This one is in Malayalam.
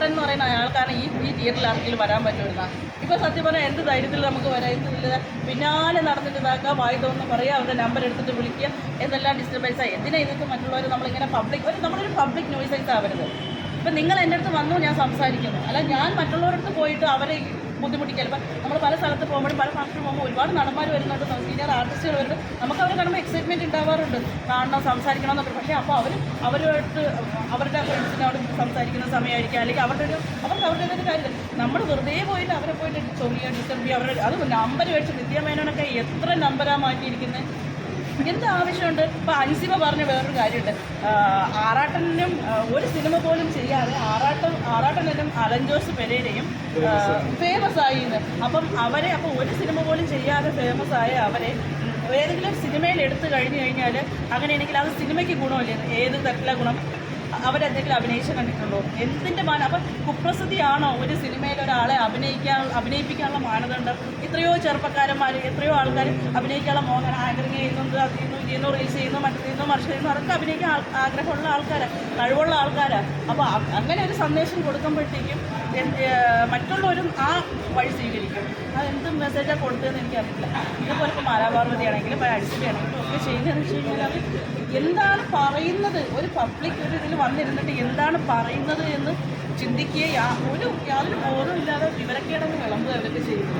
ആറാട്ടൻ എന്ന് പറയുന്ന അയാൾക്കാണ് ഈ ഈ തിയേറ്ററിൽ ആർക്കെങ്കിലും വരാൻ പറ്റുമെന്ന. ഇപ്പോൾ സത്യം പറഞ്ഞാൽ എന്ത് ധൈര്യത്തിൽ നമുക്ക് വരാം? എന്തില്ല പിന്നാലെ നടന്നിട്ട് ഇതാക്കുക വായി തോന്നുന്നു പറയുക അവരുടെ നമ്പർ എടുത്തിട്ട് വിളിക്കുക. എന്തെല്ലാം ഡിസ്റ്റർബൻസ് ആയി എന്തിനാ ഇതൊക്കെ മറ്റുള്ളവർ നമ്മളിങ്ങനെ പബ്ലിക് ഒരു നമ്മളൊരു പബ്ലിക് ന്യൂസൻസ് ആവരുത്. ഇപ്പം നിങ്ങൾ എന്റെ അടുത്ത് വന്നു ഞാൻ സംസാരിക്കുന്നു. അല്ല ഞാൻ മറ്റുള്ളവരുടെ അടുത്ത് പോയിട്ട് അവരെ ബുദ്ധിമുട്ടിക്കുക ഇപ്പം നമ്മൾ പല സ്ഥലത്ത് പോകുമ്പോഴും പല ഫംഗ്ഷന് പോകുമ്പോൾ ഒരുപാട് നടന്മാർ വരുന്നുണ്ട്. സീനിയർ ആർട്ടിസ്റ്റുകൾ വരുന്നുണ്ട്. നമുക്ക് അവരെ ഉണ്ടാവാറുണ്ട്. കാണണം സംസാരിക്കണം എന്നൊക്കെ പക്ഷേ അപ്പോൾ അവർ അവരുമായിട്ട് അവരുടെ ഫ്രണ്ട്സിനോട് സംസാരിക്കുന്ന സമയമായിരിക്കും. അല്ലെങ്കിൽ അവരുടെ ഒരു അവർക്ക് അവരുടെ ഒരു കാര്യം നമ്മൾ വെറുതെ പോയിട്ട് അവരെ പോയിട്ട് ചൊറിയുക ഡിസ്റ്റർബ് ചെയ്യുക അവരുടെ അത് നമ്പർ വെച്ച് നിത്യമേനോനൊക്കെ എത്ര നമ്പറാണ് മാറ്റിയിരിക്കുന്നത് എന്ത് ആവശ്യമുണ്ട്? ഇപ്പൊ അൻസിമ പറഞ്ഞ വേറൊരു കാര്യമുണ്ട്. ആറാട്ടനും ഒരു സിനിമ പോലും ചെയ്യാതെ ആറാട്ടൻ ആറാട്ടനും അലൻ ജോസ് പെരേരയും ഫേമസ് ആയി. എന്ന്. അപ്പം അവരെ അപ്പം ഒരു സിനിമ പോലും ചെയ്യാതെ ഫേമസ് ആയ അവരെ ഏതെങ്കിലും സിനിമയിൽ എടുത്തു കഴിഞ്ഞു കഴിഞ്ഞാൽ അങ്ങനെയാണെങ്കിൽ അത് സിനിമയ്ക്ക് ഗുണമല്ലേ? ഏത് തരത്തിലെ ഗുണം? അവരെന്തെങ്കിലും അഭിനയിച്ച് കണ്ടിട്ടുണ്ടോ? എന്തിന്റെ മാന? അപ്പം കുപ്രസിദ്ധിയാണോ ഒരു സിനിമയിൽ ഒരാളെ അഭിനയിക്കാൻ അഭിനയിപ്പിക്കാനുള്ള മാനദണ്ഡം? എത്രയോ ചെറുപ്പക്കാരന്മാർ എത്രയോ ആൾക്കാർ അഭിനയിക്കാനുള്ള മോഹൻ ആഗ്രഹം ചെയ്യുന്നുണ്ട് അത് ചെയ്യുന്നു ഇത് ചെയ്യുന്നു റീൽസ് ചെയ്യുന്നു മറ്റു ചെയ്യുന്നു മറിച്ച് ചെയ്യുന്നു അതൊക്കെ അഭിനയിക്കാൻ ആഗ്രഹമുള്ള ആൾക്കാരാണ് കഴിവുള്ള ആൾക്കാരാണ് അപ്പോൾ അങ്ങനെ ഒരു സന്ദേശം കൊടുക്കുമ്പോഴത്തേക്കും മറ്റുള്ളവരും ആ വഴി സ്വീകരിക്കും. അത് എന്ത് മെസ്സേജാണ് കൊടുത്തതെന്ന് എനിക്കറിയില്ല. ഇതുപോലെ ഇപ്പോൾ മാലാപാർവതി ആണെങ്കിലും അടിച്ചുകയാണെങ്കിലും ഒക്കെ ചെയ്യുന്നതെന്ന് വെച്ച് കഴിഞ്ഞാൽ അവർ എന്താണ് പറയുന്നത്? ഒരു പബ്ലിക് ഒരു ഇതിൽ വന്നിരുന്നിട്ട് എന്താണ് പറയുന്നത് എന്ന് ചിന്തിക്കുകയും ഒരു യാതൊരു ബോധമില്ലാതെ വിവരക്കേടൊന്നും വിളമ്പുക അവരൊക്കെ ചെയ്യുന്നത്.